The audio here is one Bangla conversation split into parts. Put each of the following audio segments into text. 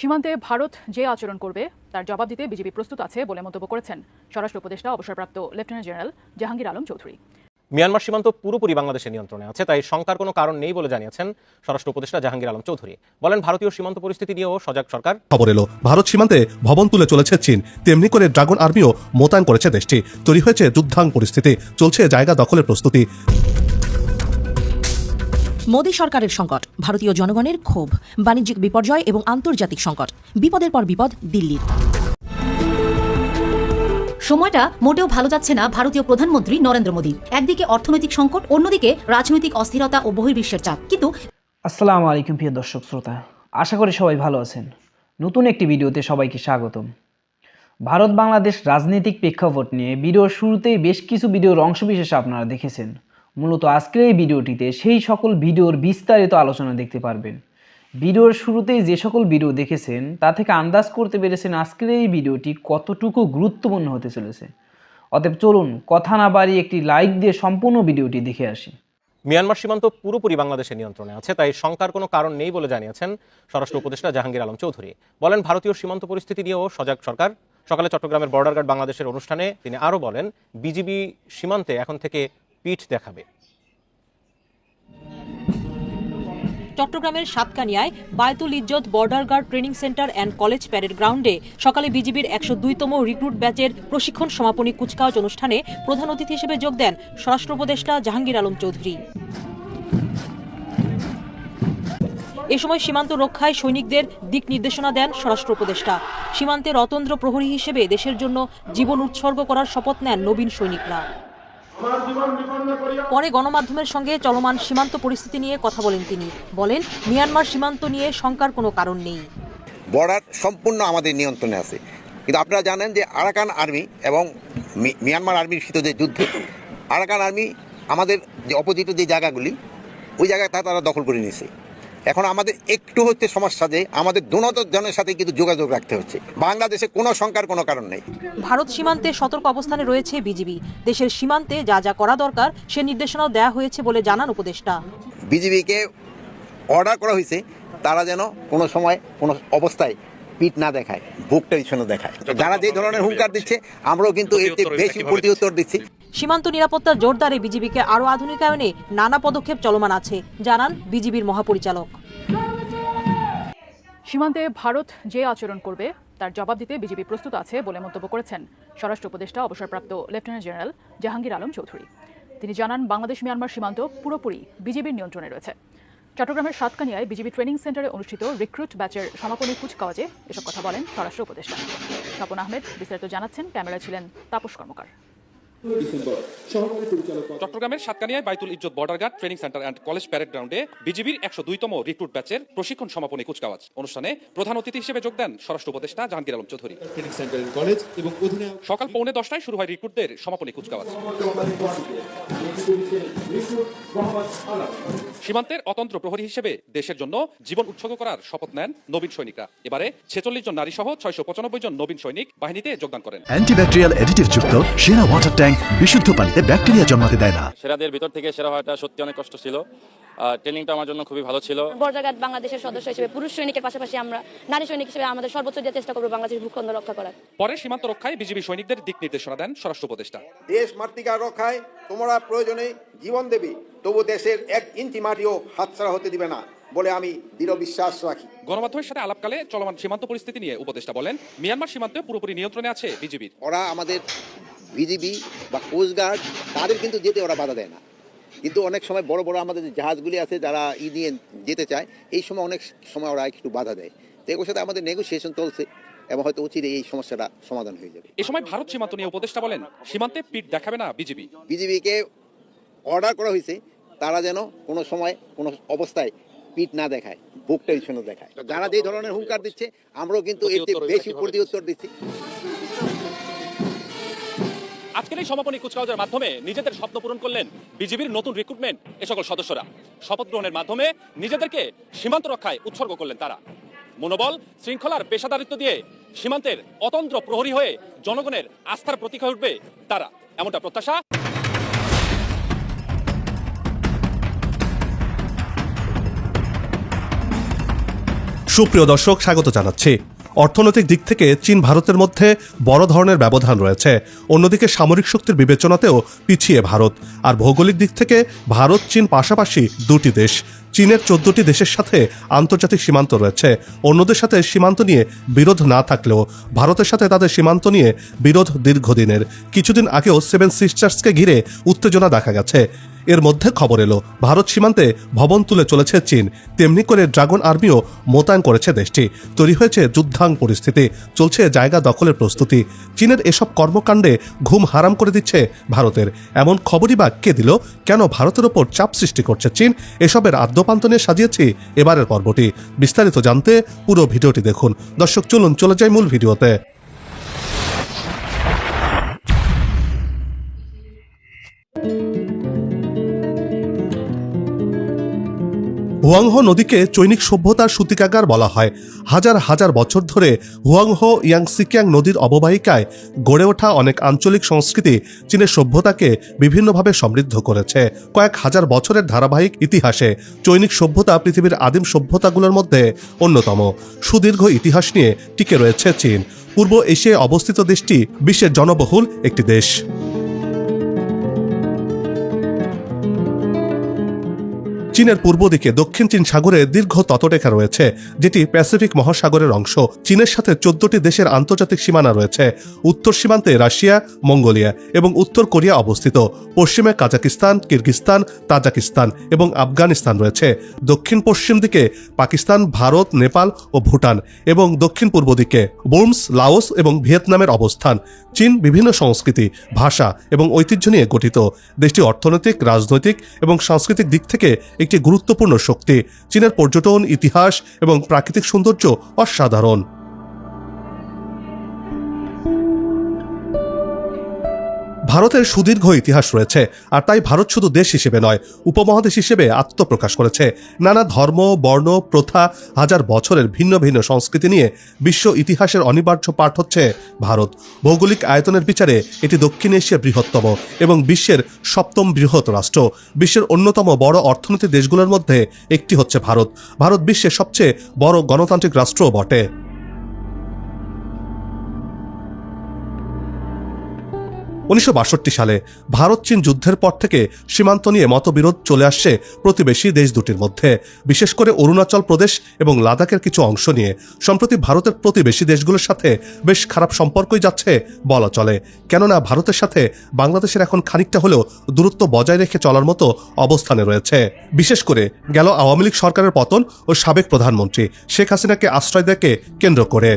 সীমান্তে ভারত যে আচরণ করবে তার জবাব দিতে বিজেপি প্রস্তুত আছে বলে মন্তব্য করেছেন স্বরাষ্ট্র উপদেষ্টা অবসরপ্রাপ্ত lieutenant general Jahangir Alam Chowdhury. Myanmar সীমান্ত পুরোপুরি বাংলাদেশের নিয়ন্ত্রণে আছে তাই শঙ্কার কোনো কারণ নেই বলে জানিয়েছেন স্বরাষ্ট্র উপদেষ্টা জাহাঙ্গীর আলম চৌধুরী। বলেন ভারতীয় সীমান্ত পরিস্থিতি নিয়েও সজাগ সরকার। খবর এলো ভারত সীমান্তে ভবন তুলে চলেছে চীন তেমনি করে ড্রাগন আর্মিও মোতায়েন করেছে দেশটি। তৈরি হয়েছে যুদ্ধাং পরিস্থিতি চলছে জায়গা দখলের প্রস্তুতি। মোদী সরকারের সংকট, ভারতীয় জনগণের ক্ষোভ, বাণিজ্যিক বিপর্যয় এবং আন্তর্জাতিক সংকট। বিপদের পর বিপদ, দিল্লির। সময়টা মোটেও ভালো যাচ্ছে না ভারতীয় প্রধানমন্ত্রী নরেন্দ্র মোদীর একদিকে অর্থনৈতিক সংকট, অন্যদিকে রাজনৈতিক অস্থিরতা ও বহির্বিশ্বের চাপ। কিন্তু আসসালামু আলাইকুম প্রিয় দর্শক শ্রোতা, আশা করি সবাই ভালো আছেন। নতুন একটি ভিডিওতে সবাইকে স্বাগতম। ভারত বাংলাদেশ রাজনৈতিক প্রেক্ষাপট নিয়ে ভিডিওর শুরুতেই বেশ কিছু ভিডিওর অংশবিশেষ আপনারা দেখেছেন। মূলত আজকের এই ভিডিওটিতে সেই সকল ভিডিওর বিস্তারিত আলোচনা দেখতে পারবেন। ভিডিওর শুরুতেই যে সকল ভিডিও দেখেছেন, তা থেকে আন্দাজ করতে পেরেছেন আজকের এই ভিডিওটি কতটুকু গুরুত্বপূর্ণ হতে চলেছে। অতএব চলুন, কথা না বাড়িয়ে একটি লাইক দিয়ে সম্পূর্ণ ভিডিওটি দেখে আসি। মিয়ানমার সীমান্ত পুরোপুরি বাংলাদেশের নিয়ন্ত্রণে আছে, তাই শঙ্কার কোনো কারণ নেই বলে জানিয়েছেন স্বরাষ্ট্র উপদেষ্টা জাহাঙ্গীর আলম চৌধুরী। বলেন, ভারতীয় সীমান্ত পরিস্থিতি নিয়েও সজাগ সরকার। সকালে চট্টগ্রামের বর্ডার গার্ড বাংলাদেশের অনুষ্ঠানে তিনি আরও বলেন, বিজিবি সীমান্তে এখন থেকে পিঠ দেখাবে। চট্টগ্রামের সাতকানিয়ায় Baitul Izzat border guard training centre and college parade গ্রাউন্ডে সকালে বিজিবির একশো দুইতম রিক্রুট ব্যাচের প্রশিক্ষণ সমাপনী কুচকাওয়াজ অনুষ্ঠানে প্রধান অতিথি হিসেবে যোগ দেন স্বরাষ্ট্র উপদেষ্টা জাহাঙ্গীর আলম চৌধুরী। এ সময় সীমান্ত রক্ষায় সৈনিকদের দিক নির্দেশনা দেন স্বরাষ্ট্র উপদেষ্টা। সীমান্তের অতন্দ্র প্রহরী হিসেবে দেশের জন্য জীবন উৎসর্গ করার শপথ নেন নবীন সৈনিকরা। পরে গণমাধ্যমের সঙ্গে চলমান সীমান্ত পরিস্থিতি নিয়ে কথা বলেন তিনি। বলেন মিয়ানমার সীমান্ত নিয়ে শঙ্কার কোনো কারণ নেই। বর্ডার সম্পূর্ণ আমাদের নিয়ন্ত্রণে আছে। কিন্তু আপনারা জানেন যে আরাকান আর্মি এবং মিয়ানমার আর্মির সাথে যে যুদ্ধ আরাকান আর্মি আমাদের যে অপোজিটের যে জায়গাগুলি ওই জায়গাটা তারা দখল করে নিয়েছে। এখন আমাদের একটু হচ্ছে সমস্যা যে আমাদের দুনত জনের সাথে কিন্তু যোগাযোগ রাখতে হচ্ছে। বাংলাদেশে কোনো শঙ্কার কোনো কারণ নেই। ভারত সীমান্তে সতর্ক অবস্থানে রয়েছে বিজিবি। দেশের সীমান্তে যা যা করা দরকার সে নির্দেশনাও দেওয়া হয়েছে বলে জানান উপদেষ্টা। বিজিবিকে অর্ডার করা হয়েছে তারা যেন কোনো সময় কোনো অবস্থায় পিঠ না দেখায় বুকটা পিছনে দেখায়। যারা যে ধরনের হুঙ্কার দিচ্ছে আমরাও কিন্তু এতে বেশি প্রতি উত্তর দিচ্ছি। সীমান্ত নিরাপত্তা জোরদারে বিজিবিকে আরও আধুনিকায়নে নানা পদক্ষেপ চলমান আছে জানান বিজিবির মহাপরিচালক। সীমান্তে ভারত যে আচরণ করবে তার জবাব দিতে বিজেপি প্রস্তুত আছে বলে মন্তব্য করেছেন স্বরাষ্ট্র উপদেষ্টা অবসরপ্রাপ্ত লেফটেন্যান্ট জেনারেল জাহাঙ্গীর আলম চৌধুরী। তিনি জানান বাংলাদেশ মিয়ানমার সীমান্ত পুরোপুরি বিজেপির নিয়ন্ত্রণে রয়েছে। চট্টগ্রামের সাতকানিয়ায় বিজেপি ট্রেনিং সেন্টারে অনুষ্ঠিত রিক্রুট ব্যাচের সমাপনী কুচকাওয়াজে এসব কথা বলেন স্বরাষ্ট্র উপদেষ্টা। স্বপন আহমেদ বিস্তারিত জানাচ্ছেন ক্যামেরা ছিলেন তাপস কর্মকার। চট্টগ্রামের সাতকানিয়ায় Baitul Izzat border guard training centre and college parade গ্রাউন্ডে বিজিবির একশো দুইতম রিক্রুট ব্যাচের প্রশিক্ষণ সমাপনী কুচকাওয়াজ। অনুষ্ঠানে প্রধান অতিথি হিসেবে যোগ দেন স্বরাষ্ট্র উপদেষ্টা জাহাঙ্গীর আলম চৌধুরী। ট্রেনিং সেন্টারের কলেজ এবং অধিনায়ক সকাল পৌনে দশটায় শুরু হয় রিক্রুটদের সমাপনী কুচকাওয়াজ। সীমান্তের অতন্ত্র প্রহরী হিসেবে দেশের জন্য জীবন উৎসর্গ করার শপথ নেন নবীন সৈনিকরা। এবারে ছেচল্লিশ জন নারী সহ ছয়শো পঁচানব্বই জন নবীন সৈনিক বাহিনীতে যোগদান করেন। অ্যান্টিব্যাকটেরিয়াল অ্যাডিটিভ যুক্ত সেরা ওয়াটার ট্যাঙ্ক বিশুদ্ধ পানিতে ব্যাকটেরিয়া জন্মাতে দেয় না। সেরাদের ভিতর থেকে সেরা হওয়াটা সত্যি অনেক কষ্ট ছিল। ট্রেনিংটা আমার জন্য খুবই ভালো ছিল। বর্ডার বাংলাদেশের সদস্য হিসেবে পুরুষ সৈনিকের পাশাপাশি আমরা নারী সৈনিক হিসেবে আমাদের সর্বোচ্চ দিয়ে চেষ্টা করব বাংলাদেশের ভূখণ্ড রক্ষা করার। পরে সীমান্ত রক্ষায় বিজিবি সৈনিকদের দিক নির্দেশনা দেন স্বরাষ্ট্র উপদেষ্টা। দেশ মাতৃকার রক্ষায় তোমরা প্রয়োজনে জীবন দেবে তবু দেশের এক ইঞ্চি মাটিও হাতছাড়া হতে দিবে না বলে আমি দৃঢ় বিশ্বাস রাখি। গণমাধ্যমের সাথে আলাপকালে চলমান সীমান্ত পরিস্থিতি নিয়ে উপদেষ্টা বলেন মিয়ানমার সীমান্তে পুরোপুরি নিয়ন্ত্রণে আছে বিজিবির। ওরা আমাদের বিজিবি বা কোস্টগার্ড তাদের কিন্তু যেতে ওরা বাধা দেয় না। কিন্তু অনেক সময় বড় বড় আমাদের যে জাহাজগুলি আছে যারা ই নিয়ে যেতে চায় এই সময় অনেক সময় ওরা একটু বাধা দেয়। তো এগুলোর সাথে আমাদের নেগোসিয়েশন চলছে এবং হয়তো উচিত এই সমস্যাটা সমাধান হয়ে যাবে। এ সময় ভারত সীমান্ত নিয়ে উপদেষ্টা বলেন সীমান্তে পিঠ দেখাবে না বিজিবি। বিজিবিকে অর্ডার করা হয়েছে তারা যেন কোনো সময় কোনো অবস্থায় পিঠ না দেখায় বুকটা পিছনে দেখায়। যারা যে ধরনের হুঙ্কার দিচ্ছে আমরাও কিন্তু এতে বেশি প্রতি উত্তর দিচ্ছি। আজকের এই সমাপনী কুচকাওয়াজের মাধ্যমে নিজেদের স্বপ্ন পূরণ করলেন বিজিবির নতুন রিক্রুটমেন্ট এ সকল সদস্যরা। শপথ গ্রহণের মাধ্যমে নিজেদেরকে সীমান্ত রক্ষায় উৎসর্গ করলেন তারা। মনোবল, শৃঙ্খলার পেশাদারিত্ব দিয়ে সীমান্তের অতন্ত্র প্রহরী হয়ে জনগণের আস্থার প্রতীক হয়ে উঠবে তারা। এমনটা প্রত্যাশা। সুপ্রিয় দর্শক, স্বাগত জানাচ্ছি। অর্থনৈতিক দিক থেকে চীন ভারতের মধ্যে বড় ধরনের ব্যবধান রয়েছে। অন্যদিকে সামরিক শক্তির বিবেচনাতেও পিছিয়ে ভারত। আর ভৌগোলিক দিক থেকে ভারত চীন পাশাপাশি দুটি দেশ। চীনের চোদ্দটি দেশের সাথে আন্তর্জাতিক সীমান্ত রয়েছে। অন্যদের সাথে সীমান্ত নিয়ে বিরোধ না থাকলেও ভারতের সাথে তাদের সীমান্ত নিয়ে বিরোধ দীর্ঘদিনের। কিছুদিন আগেও সেভেন সিস্টার্সকে ঘিরে উত্তেজনা দেখা গেছে। এর মধ্যে খবর এলো, ভারত সীমান্তে ভবন তুলে চলেছে চীন। তেমনি করে ড্রাগন আর্মিও মোতায়েন করেছে দেশটি। তৈরি হয়েছে যুদ্ধাং পরিস্থিতি, চলছে জায়গা দখলের প্রস্তুতি। চীনের এসব কর্মকাণ্ডে ঘুম হারাম করে দিচ্ছে ভারতের। এমন খবরই বা কে দিল? কেন ভারতের ওপর চাপ সৃষ্টি করছে চীন? এসবের আদ্যপান্ত নিয়ে সাজিয়েছি। এবারের পর্বটি বিস্তারিত জানতে পুরো ভিডিওটি দেখুন। দর্শক, চলুন, চলে যাই মূল ভিডিওতে। হুয়াংহো নদীকে চৈনিক সভ্যতার সূতিকাগার বলা হয়। হাজার হাজার বছর ধরে হুয়াংহো ইয়াংসিকিয়াং নদীর অববাহিকায় গড়ে ওঠা অনেক আঞ্চলিক সংস্কৃতি চীনের সভ্যতাকে বিভিন্নভাবে সমৃদ্ধ করেছে। কয়েক হাজার বছরের ধারাবাহিক ইতিহাসে চৈনিক সভ্যতা পৃথিবীর আদিম সভ্যতাগুলোর মধ্যে অন্যতম। সুদীর্ঘ ইতিহাস নিয়ে টিকে রয়েছে চীন। পূর্ব এশিয়ায় অবস্থিত দেশটি বিশ্বের জনবহুল একটি দেশ। চীনের পূর্ব দিকে দক্ষিণ চীন সাগরে দীর্ঘ ততরেখা রয়েছে, যেটি প্যাসিফিক মহাসাগরের অংশ। চীনের সাথে চোদ্দটি দেশের আন্তর্জাতিক সীমানা রয়েছে। উত্তর সীমান্তে রাশিয়া, মঙ্গোলিয়া এবং উত্তর কোরিয়া অবস্থিত। পশ্চিমে কাজাকিস্তান কিরগিস্তান তাজাকিস্তান এবং আফগানিস্তান রয়েছে। দক্ষিণ পশ্চিম দিকে পাকিস্তান, ভারত, নেপাল ও ভুটান এবং দক্ষিণ পূর্ব দিকে বুর্মস লাওস এবং ভিয়েতনামের অবস্থান। চীন বিভিন্ন সংস্কৃতি, ভাষা এবং ঐতিহ্য নিয়ে গঠিত। দেশটি অর্থনৈতিক, রাজনৈতিক এবং সাংস্কৃতিক দিক থেকে একটি গুরুত্বপূর্ণ শক্তি। চীনের পর্যটন ইতিহাস এবং প্রাকৃতিক সৌন্দর্য অসাধারণ। ভারতের সুদীর্ঘ ইতিহাস রয়েছে, আর তাই ভারত শুধু দেশ হিসেবে নয়, উপমহাদেশ হিসেবে আত্মপ্রকাশ করেছে। নানা ধর্ম, বর্ণ, প্রথা হাজার বছরের ভিন্ন ভিন্ন সংস্কৃতি নিয়ে বিশ্ব ইতিহাসের অনিবার্য পাঠ হচ্ছে ভারত। ভৌগোলিক আয়তনের বিচারে এটি দক্ষিণ এশিয়ার বৃহত্তম এবং বিশ্বের সপ্তম বৃহৎ রাষ্ট্র। বিশ্বের অন্যতম বড় অর্থনৈতিক দেশগুলোর মধ্যে একটি হচ্ছে ভারত। ভারত বিশ্বের সবচেয়ে বড় গণতান্ত্রিক রাষ্ট্রও বটে। উনিশশো বাষট্টি সালে ভারত চীন যুদ্ধের পর থেকে সীমান্ত নিয়ে মতবিরোধ চলে আসছে প্রতিবেশী দেশ দুটির মধ্যে। বিশেষ করে অরুণাচল প্রদেশ এবং লাদাখের কিছু অংশ নিয়ে। সম্প্রতি ভারতের প্রতিবেশী দেশগুলোর সাথে বেশ খারাপ সম্পর্কই যাচ্ছে বলা চলে। কেননা ভারতের সাথে বাংলাদেশের এখন খানিকটা হলেও দূরত্ব বজায় রেখে চলার মতো অবস্থানে রয়েছে। বিশেষ করে গেল আওয়ামী লীগ সরকারের পতন ও সাবেক প্রধানমন্ত্রী শেখ হাসিনাকে আশ্রয় দেয়কে কেন্দ্র করে।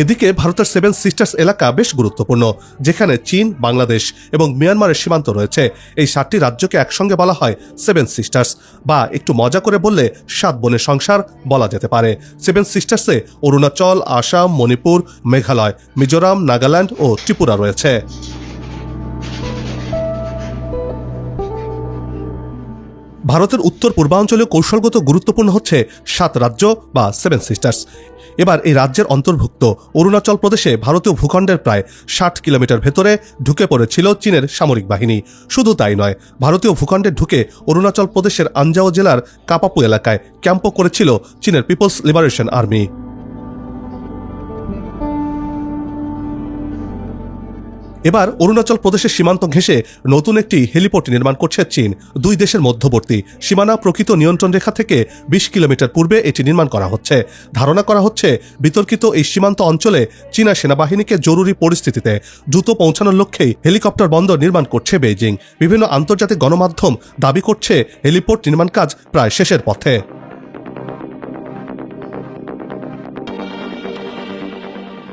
এদিকে ভারতের সেভেন সিস্টার্স এলাকা বেশ গুরুত্বপূর্ণ, যেখানে চীন, বাংলাদেশ এবং মিয়ানমারের সীমান্ত রয়েছে। এই সাতটি রাজ্যকে একসঙ্গে বলা হয় সেভেন সিস্টার্স বা একটু মজা করে বললে সাত বনের সংসার বলা যেতে পারে। সেভেন সিস্টার্সে অরুণাচল, আসাম, মণিপুর, মেঘালয়, মিজোরাম, নাগাল্যান্ড ও ত্রিপুরা রয়েছে। ভারতের উত্তর পূর্বাঞ্চলে কৌশলগত গুরুত্বপূর্ণ হচ্ছে সাত রাজ্য বা সেভেন সিস্টার্স এবার এই রাজ্যের অন্তর্ভুক্ত অরুণাচল প্রদেশে ভারতীয় ভূখণ্ডের প্রায় ষাট কিলোমিটার ভেতরে ঢুকে পড়েছিল চীনের সামরিক বাহিনী। শুধু তাই নয়, ভারতীয় ভূখণ্ডে ঢুকে অরুণাচল প্রদেশের আঞ্জাও জেলার কাপাপু এলাকায় ক্যাম্পও করেছিল চীনের পিপলস লিবারেশন আর্মি। এবার অরুণাচল প্রদেশের সীমান্ত ঘেঁষে নতুন একটি হেলিপোর্ট নির্মাণ করছে চীন। দুই দেশের মধ্যবর্তী সীমানা প্রকৃত নিয়ন্ত্রণ রেখা থেকে বিশ কিলোমিটার পূর্বে এটি নির্মাণ করা হচ্ছে। ধারণা করা হচ্ছে, বিতর্কিত এই সীমান্ত অঞ্চলে চীনা সেনাবাহিনীকে জরুরি পরিস্থিতিতে দ্রুত পৌঁছানোর লক্ষ্যেই হেলিকপ্টার বন্দর নির্মাণ করছে বেইজিং। বিভিন্ন আন্তর্জাতিক গণমাধ্যম দাবি করছে হেলিপোর্ট নির্মাণ কাজ প্রায় শেষের পথে।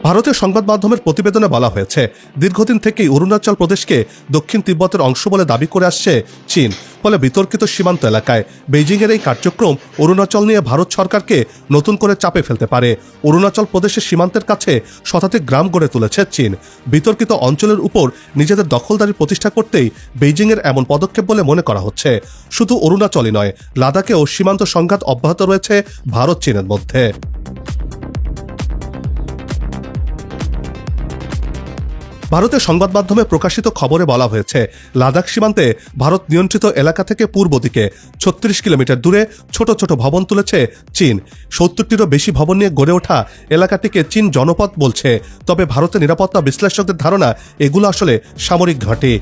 ভারতীয় সংবাদ মাধ্যমের প্রতিবেদনে বলা হয়েছে, দীর্ঘদিন থেকেই অরুণাচল প্রদেশকে দক্ষিণ তিব্বতের অংশ বলে দাবি করে আসছে চীন, ফলে বিতর্কিত সীমান্ত এলাকায় বেইজিংয়ের এই কার্যক্রম অরুণাচল নিয়ে ভারত সরকারকে নতুন করে চাপে ফেলতে পারে। অরুণাচল প্রদেশের সীমান্তের কাছে শতাধিক গ্রাম গড়ে তুলেছে চীন। বিতর্কিত অঞ্চলের উপর নিজেদের দখলদারি প্রতিষ্ঠা করতেই বেইজিংয়ের এমন পদক্ষেপ বলে মনে করা হচ্ছে। শুধু অরুণাচলই নয়, লাদাখেও সীমান্ত সংঘাত অব্যাহত রয়েছে ভারত চীনের মধ্যে। ভারতের সংবাদ মাধ্যমে প্রকাশিত খবরে বলা হয়েছে, লাদাখ সীমান্তে ভারত নিয়ন্ত্রিত এলাকা থেকে পূর্ব দিকে ছত্রিশ কিলোমিটার দূরে ছোট ছোট ভবন তুলেছে চীন। সত্তরটিরও বেশি ভবন নিয়ে গড়ে ওঠা এলাকাটিকে চীন জনপদ বলছে, তবে ভারতের নিরাপত্তা বিশ্লেষকদের ধারণা এগুলো আসলে সামরিক ঘাঁটি।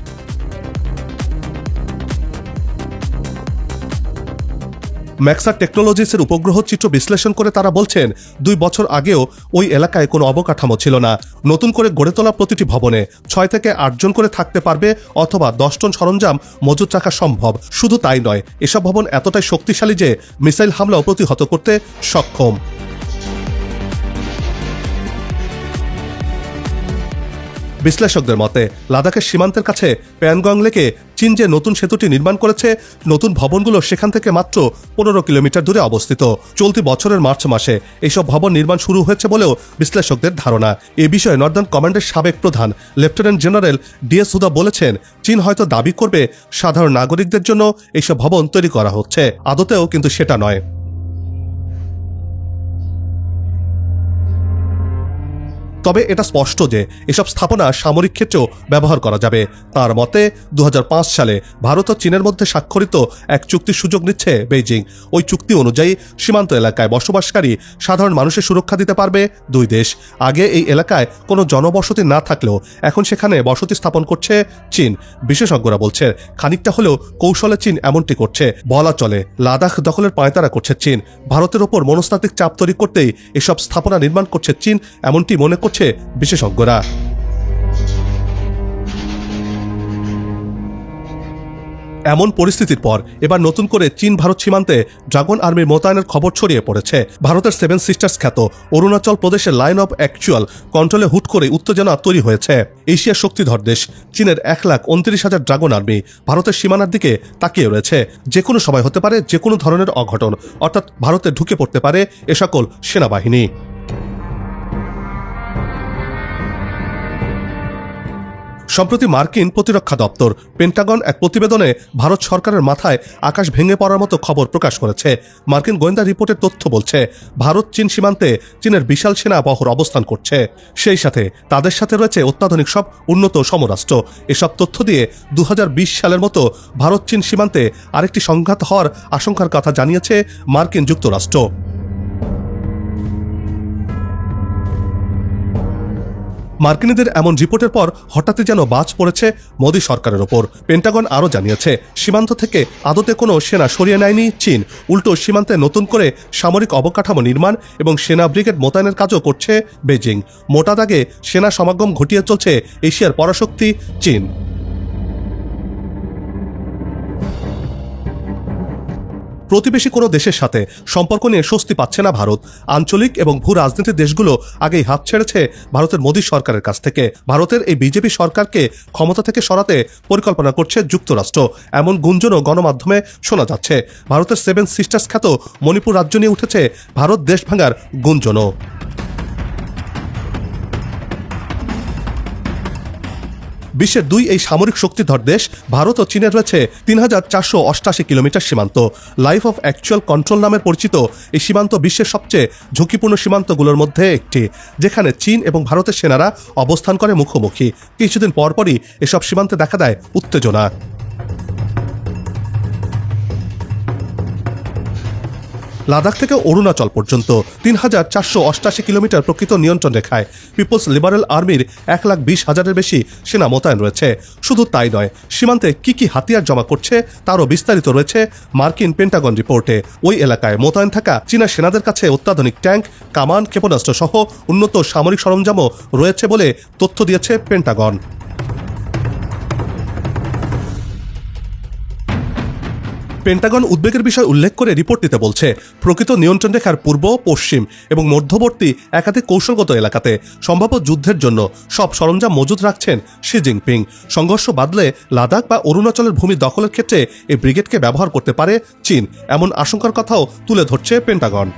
ম্যাক্সা টেকনোলজিসের উপগ্রহ চিত্র বিশ্লেষণ করে তারা বলছেন, দুই বছর আগেও ওই এলাকায় কোনো অবকাঠামো ছিল না। নতুন করে গড়ে তোলা প্রতিটি ভবনে ছয় থেকে আটজন করে থাকতে পারবে অথবা দশ টন সরঞ্জাম মজুত রাখা সম্ভব। শুধু তাই নয়, এসব ভবন এতটাই শক্তিশালী যে মিসাইল হামলাও প্রতিহত করতে সক্ষম। বিশ্লেষকদের মতে, লাদাখের সীমান্তের কাছে প্যানগং লেকে চীন যে নতুন সেতুটি নির্মাণ করেছে, নতুন ভবনগুলো সেখান থেকে মাত্র পনেরো কিলোমিটার দূরে অবস্থিত। চলতি বছরের মার্চ মাসে এইসব ভবন নির্মাণ শুরু হয়েছে বলেও বিশ্লেষকদের ধারণা। এ বিষয়ে নর্দার্ন কমান্ডের সাবেক প্রধান, লেফটেন্যান্ট জেনারেল ডিএস হুদা বলেছেন, চীন হয়তো দাবি করবে, সাধারণ নাগরিকদের জন্য এইসব ভবন তৈরি করা হচ্ছে। আদতেও কিন্তু সেটা নয়। তবে এটা স্পষ্ট যে এসব স্থাপনা সামরিক ক্ষেত্রেও ব্যবহার করা যাবে। তার মতে দু হাজার পাঁচ সালে ভারত ও চীনের মধ্যে স্বাক্ষরিত এক চুক্তির সুযোগ নিচ্ছে বেইজিং। ওই চুক্তি অনুযায়ী সীমান্ত এলাকায় বসবাসকারী সাধারণ মানুষের সুরক্ষা দিতে পারবে দুই দেশ। আগে এই এলাকায় কোনো জনবসতি না থাকলেও এখন সেখানে বসতি স্থাপন করছে চীন। বিশেষজ্ঞরা বলছে খানিকটা হলেও কৌশলে চীন এমনটি করছে। বলা চলে, লাদাখ দখলের পায়তারা করছে চীন। ভারতের ওপর মনস্তাত্ত্বিক চাপ তৈরি করতেই এসব স্থাপনা নির্মাণ করছে চীন, এমনটি মনে করছে বিশেষজ্ঞরা। এমন পরিস্থিতির পর এবার নতুন করে চীন ভারত সীমান্তে ড্রাগন আর্মির মোতায়েনের খবর ছড়িয়ে পড়েছে। ভারতের সেভেন সিস্টার্স খ্যাত অরুণাচল প্রদেশের লাইন অফ অ্যাকচুয়াল কন্ট্রোলে হুট করে উত্তেজনা তৈরি হয়েছে। এশিয়ার শক্তিধর দেশ, চীনের এক লাখ উনত্রিশ হাজার ড্রাগন আর্মি ভারতের সীমানার দিকে তাকিয়ে রয়েছে। যে কোনো সময় হতে পারে যে কোনো ধরনের অঘটন, অর্থাৎ ভারতে ঢুকে পড়তে পারে এ সকল সেনাবাহিনী। সম্প্রতি মার্কিন প্রতিরক্ষা দপ্তর পেন্টাগন এক প্রতিবেদনে ভারত সরকারের মাথায় আকাশ ভেঙে পড়ার মতো খবর প্রকাশ করেছে। মার্কিন গোয়েন্দা রিপোর্টের তথ্য বলছে, ভারত চীন সীমান্তে চীনের বিশাল সেনা বহর অবস্থান করছে। সেই সাথে তাদের সাথে রয়েছে অত্যাধুনিক সব উন্নত সমরাষ্ট্র। এসব তথ্য দিয়ে দু হাজার বিশ সালের মতো ভারত চীন সীমান্তে আরেকটি সংঘাত হওয়ার আশঙ্কার কথা জানিয়েছে মার্কিন যুক্তরাষ্ট্র। মার্কিনীদের এমন রিপোর্টের পর হঠাৎই যেন বাজ পড়েছে মোদী সরকারের ওপর। পেন্টাগন আরও জানিয়েছে, সীমান্ত থেকে আদতে কোনো সেনা সরিয়ে নেয়নি চীন। উল্টো সীমান্তে নতুন করে সামরিক অবকাঠামো নির্মাণ এবং সেনা ব্রিগেড মোতায়েনের কাজও করছে বেজিং। মোটা দাগে সেনা সমাগম ঘটিয়ে চলছে এশিয়ার পরাশক্তি চীন। প্রতিবেশী কোনো দেশের সাথে সম্পর্ক নিয়ে স্বস্তি পাচ্ছে না ভারত। আঞ্চলিক এবং ভূ রাজনীতির দেশগুলো আগেই হাত ছেড়েছে ভারতের মোদী সরকারের কাছ থেকে। ভারতের এই বিজেপি সরকারকে ক্ষমতা থেকে সরাতে পরিকল্পনা করছে যুক্তরাষ্ট্র। এমন গুঞ্জনও গণমাধ্যমে শোনা যাচ্ছে। ভারতের সেভেন সিস্টার্স খ্যাত মণিপুর রাজ্য নিয়ে উঠেছে ভারত দেশ ভাঙার গুঞ্জনও। বিশ্বের দুই এই সামরিক শক্তিধর দেশ, ভারত ও চীনের রয়েছে তিন হাজার চারশো অষ্টাশি কিলোমিটার সীমান্ত। লাইফ অফ অ্যাকচুয়াল কন্ট্রোল নামের পরিচিত এই সীমান্ত বিশ্বের সবচেয়ে ঝুঁকিপূর্ণ সীমান্তগুলোর মধ্যে একটি, যেখানে চীন এবং ভারতের সেনারা অবস্থান করে মুখোমুখি। কিছুদিন পরপরই এসব সীমান্তে দেখা দেয় উত্তেজনা। লাদাখ থেকে অরুণাচল পর্যন্ত তিন হাজার চারশো অষ্টাশি কিলোমিটার প্রকৃত নিয়ন্ত্রণ রেখায় পিপলস লিবারেল আর্মির এক লাখ বিশ হাজারের বেশি সেনা মোতায়েন রয়েছে। শুধু তাই নয়, সীমান্তে কি কি হাতিয়ার জমা করছে তারও বিস্তারিত রয়েছে মার্কিন পেন্টাগন রিপোর্টে। ওই এলাকায় মোতায়েন থাকা চীনা সেনাদের কাছে অত্যাধুনিক ট্যাঙ্ক, কামান, ক্ষেপণাস্ত্র সহ উন্নত সামরিক সরঞ্জামও রয়েছে বলে তথ্য দিয়েছে পেন্টাগন। পেন্টাগন উদ্বেগের বিষয় উল্লেখ করে রিপোর্টটিতে বলছে, প্রকৃত নিয়ন্ত্রণ রেখার পূর্ব, পশ্চিম এবং মধ্যবর্তী একাধিক কৌশলগত এলাকাতে সম্ভাব্য যুদ্ধের জন্য সব সরঞ্জাম মজুদ রাখছেন শি জিনপিং। সংঘর্ষ বাদলে লাদাখ বা অরুণাচলের ভূমি দখলের ক্ষেত্রে এই ব্রিগেডকে ব্যবহার করতে পারে চীন, এমন আশঙ্কার কথাও তুলে ধরছে পেন্টাগন।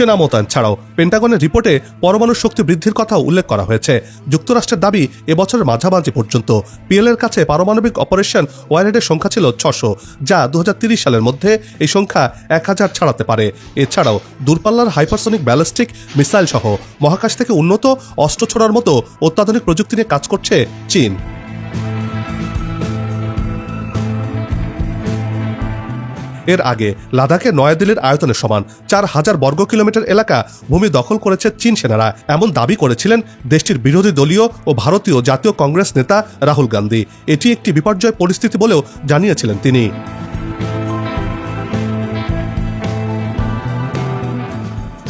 সেনা মোতায়েন ছাড়াও পেন্টাগনের রিপোর্টে পরমাণু শক্তি বৃদ্ধির কথাও উল্লেখ করা হয়েছে। যুক্তরাষ্ট্রের দাবি, এবছরের মাঝামাঝি পর্যন্ত পিএলের কাছে পারমাণবিক অপারেশন ওয়ারেডের সংখ্যা ছিল ছশো, যা দু সালের মধ্যে এই সংখ্যা এক হাজার ছাড়াতে পারে। এছাড়াও দূরপাল্লার হাইপারসনিক ব্যালিস্টিক মিসাইল সহ মহাকাশ থেকে উন্নত অস্ত্র ছোড়ার মতো অত্যাধুনিক প্রযুক্তি নিয়ে কাজ করছে চীন। এর আগে লাদাখে নয়াদিল্লির আয়তনের সমান চার হাজার বর্গ কিলোমিটার এলাকা ভূমি দখল করেছে চীন সেনারা, এমন দাবি করেছিলেন দেশটির বিরোধী দলীয় ও ভারতীয় জাতীয় কংগ্রেস নেতা রাহুল গান্ধী। এটি একটি বিপর্যয় পরিস্থিতি বলেও জানিয়েছিলেন তিনি।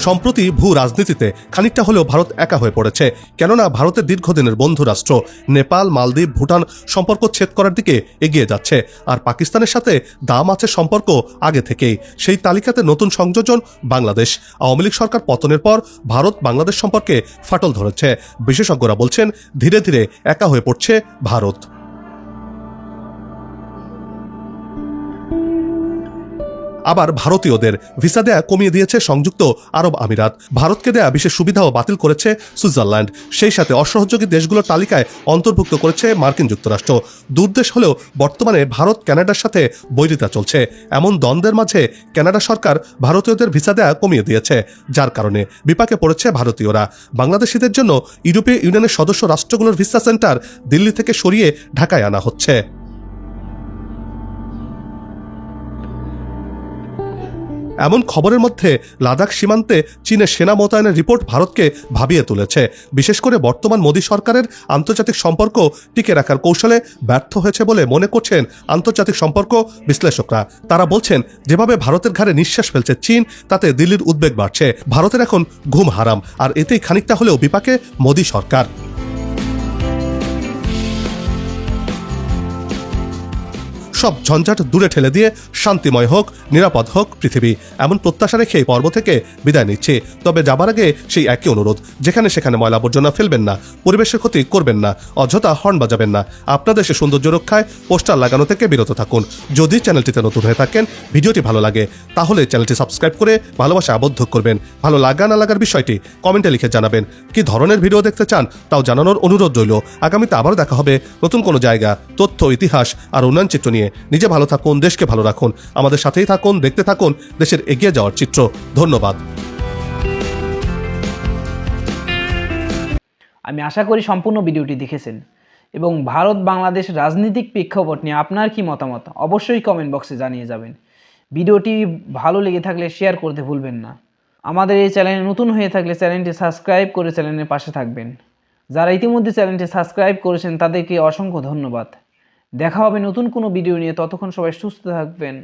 সম্প্রতি ভূ রাজনীতিতে খানিকটা হলেও ভারত একা হয়ে পড়েছে। কেননা ভারতের দীর্ঘদিনের বন্ধু রাষ্ট্র নেপাল, মালদ্বীপ, ভুটান সম্পর্ক ছেদ করার দিকে এগিয়ে যাচ্ছে। আর পাকিস্তানের সাথে দাম আছে সম্পর্ক আগে থেকেই। সেই তালিকাতে নতুন সংযোজন বাংলাদেশ। আওয়ামী লীগ সরকার পতনের পর ভারত বাংলাদেশ সম্পর্কে ফাটল ধরেছে। বিশেষজ্ঞরা বলছেন, ধীরে ধীরে একা হয়ে পড়ছে ভারত। আবার ভারতীয়দের ভিসা দেয়া কমিয়ে দিয়েছে সংযুক্ত আরব আমিরাত। ভারতকে দেয়া বিশেষ সুবিধাও বাতিল করেছে সুইজারল্যান্ড। সেই সাথে অসহযোগী দেশগুলোর তালিকায় অন্তর্ভুক্ত করেছে মার্কিন যুক্তরাষ্ট্র। দুর্দেশ হলেও বর্তমানে ভারত কানাডার সাথে বৈরিতা চলছে। এমন দ্বন্দ্বের মাঝে কানাডা সরকার ভারতীয়দের ভিসা দেয়া কমিয়ে দিয়েছে, যার কারণে বিপাকে পড়েছে ভারতীয়রা। বাংলাদেশিদের জন্য ইউরোপীয় ইউনিয়নের সদস্য রাষ্ট্রগুলোর ভিসা সেন্টার দিল্লি থেকে সরিয়ে ঢাকায় আনা হচ্ছে। এমন খবরের মধ্যে লাদাখ সীমান্তে চীনের সেনা মোতায়েনের রিপোর্ট ভারতকে ভাবিয়ে তুলেছে। বিশেষ করে বর্তমান মোদী সরকারের আন্তর্জাতিক সম্পর্ক টিকে রাখার কৌশলে ব্যর্থ হয়েছে বলে মনে করছেন আন্তর্জাতিক সম্পর্ক বিশ্লেষকরা। তারা বলছেন, যেভাবে ভারতের ঘাড়ে নিঃশ্বাস ফেলছে চীন, তাতে দিল্লির উদ্বেগ বাড়ছে। ভারতের এখন ঘুম হারাম, আর এতেই খানিকটা হলেও বিপাকে মোদী সরকার। সব ঝঞ্ঝাট দূরে ঠেলে দিয়ে শান্তিময় হোক, নিরাপদ হোক পৃথিবী, এমন প্রত্যাশা রেখে এই পর্ব থেকে বিদায় নিচ্ছি। তবে যাবার আগে সেই একই অনুরোধ, যেখানে সেখানে ময়লা আবর্জনা ফেলবেন না, পরিবেশের ক্ষতি করবেন না, অযথা হর্ন বাজাবেন না। আপনাদের সে সৌন্দর্য রক্ষায় পোস্টার লাগানো থেকে বিরত থাকুন। যদি চ্যানেলটিতে নতুন হয়ে থাকেন, ভিডিওটি ভালো লাগে, তাহলে চ্যানেলটি সাবস্ক্রাইব করে ভালোবাসা আবদ্ধ করবেন। ভালো লাগা না লাগার বিষয়টি কমেন্টে লিখে জানাবেন। কি ধরনের ভিডিও দেখতে চান, তাও জানানোর অনুরোধ রইল। আগামীতে আবারও দেখা হবে নতুন কোনো জায়গা, তথ্য, ইতিহাস আর উন্নয়ন চিত্র নিয়ে। নিজে ভালো থাকুন, দেশকে ভালো রাখুন। আমাদের সাথেই থাকুন, দেখতে থাকুন, দেশের এগিয়ে যাওয়ার চিত্র। ধন্যবাদ। আমি আশা করি সম্পূর্ণ ভিডিওটি দেখেছেন। এবং ভারত, বাংলাদেশ রাজনৈতিক প্রেক্ষাপট নিয়ে আপনার কি মতামত? অবশ্যই কমেন্ট বক্সে জানিয়ে যাবেন। ভিডিওটি ভালো লেগে থাকলে শেয়ার করতে ভুলবেন না। আমাদের এই চ্যানেলে নতুন হয়ে থাকলে চ্যানেলটি সাবস্ক্রাইব করে চ্যানেলের পাশে থাকবেন। যারা ইতিমধ্যে চ্যানেলটি সাবস্ক্রাইব করেছেন, তাদেরকে অসংখ্য ধন্যবাদ। দেখা হবে নতুন কোনো ভিডিও নিয়ে। ততক্ষণ সবাই সুস্থ থাকবেন।